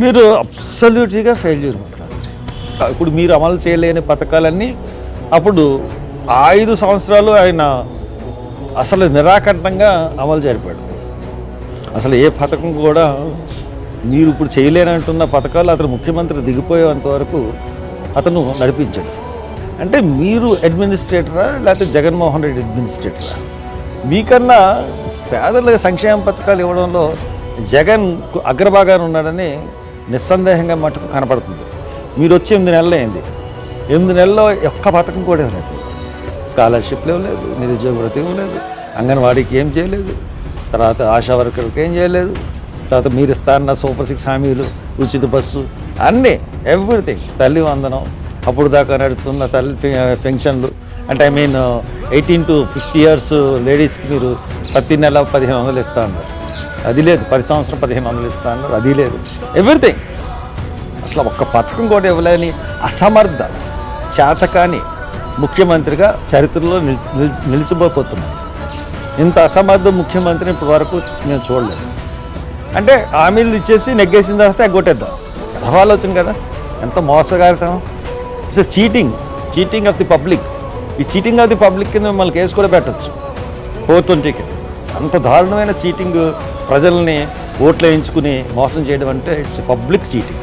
మీరు అబ్సల్యూట్గా ఫెయిల్యూర్ ముఖ్యమంత్రి ఇప్పుడు మీరు అమలు చేయలేని పథకాలన్నీ అప్పుడు ఐదు సంవత్సరాలు ఆయన అసలు నిరాకంఠంగా అమలు జరిపాడు. అసలు ఏ పథకం కూడా మీరు ఇప్పుడు చేయలేనంటున్న పథకాలు అతను ముఖ్యమంత్రి దిగిపోయేంత వరకు అతను నడిపించాడు. అంటే మీరు అడ్మినిస్ట్రేటరా లేకపోతే జగన్మోహన్ రెడ్డి అడ్మినిస్ట్రేటరా మీకన్నా పేదలకు సంక్షేమ పథకాలు ఇవ్వడంలో జగన్ అగ్రభాగాన్ని ఉన్నాడని నిస్సందేహంగా మటుకు కనపడుతుంది. మీరు వచ్చి ఎనిమిది నెలలు అయింది. ఎనిమిది నెలల్లో ఒక్క పథకం కూడా ఇవ్వలేదు స్కాలర్షిప్లు ఇవ్వలేదు నిరుద్యోగ భృతి ఇవ్వలేదు అంగన్వాడీకి ఏం చేయలేదు తర్వాత ఆశా వర్కర్కి ఏం చేయలేదు తర్వాత మీరు ఇస్తారన్న సూపర్ సిక్స్ హామీలు ఉచిత బస్సు అన్నీ ఎవ్రీథింగ్ తల్లి వందనం అప్పుడు దాకా నడుస్తున్న తల్లి పెన్షన్లు అంటే I mean eighteen to fifty years లేడీస్కి మీరు ప్రతి నెల పదిహేను వందలు ఇస్తా ఉన్నారు అది లేదు. పది సంవత్సరం పదిహేను వందలు ఇస్తాను. అది లేదు. ఎవ్రీథింగ్ అసలు ఒక్క పథకం కూడా ఇవ్వలేని అసమర్థ చేతకాని ముఖ్యమంత్రిగా చరిత్రలో నిలిచి నిలిచిపోతున్నాను. ఇంత అసమర్థ ముఖ్యమంత్రిని ఇప్పటి వరకు నేను చూడలేదు. అంటే హామీలు ఇచ్చేసి నెగ్గేసిన తర్వాత ఎగ్గొట్టేద్దాం. ఎలా ఆలోచన కదా. ఎంత మోసగారితం it's cheating cheating of the public ఈ చీటింగ్ ఆఫ్ ది పబ్లిక్ కింద మిమ్మల్ని కేసు కూడా పెట్టచ్చు. ఫోర్ ట్వంటీకి అంత దారుణమైన చీటింగ్ ప్రజల్ని ఓట్లు వేయించుకుని మోసం చేయడం అంటే ఇట్స్ పబ్లిక్ చీటింగ్.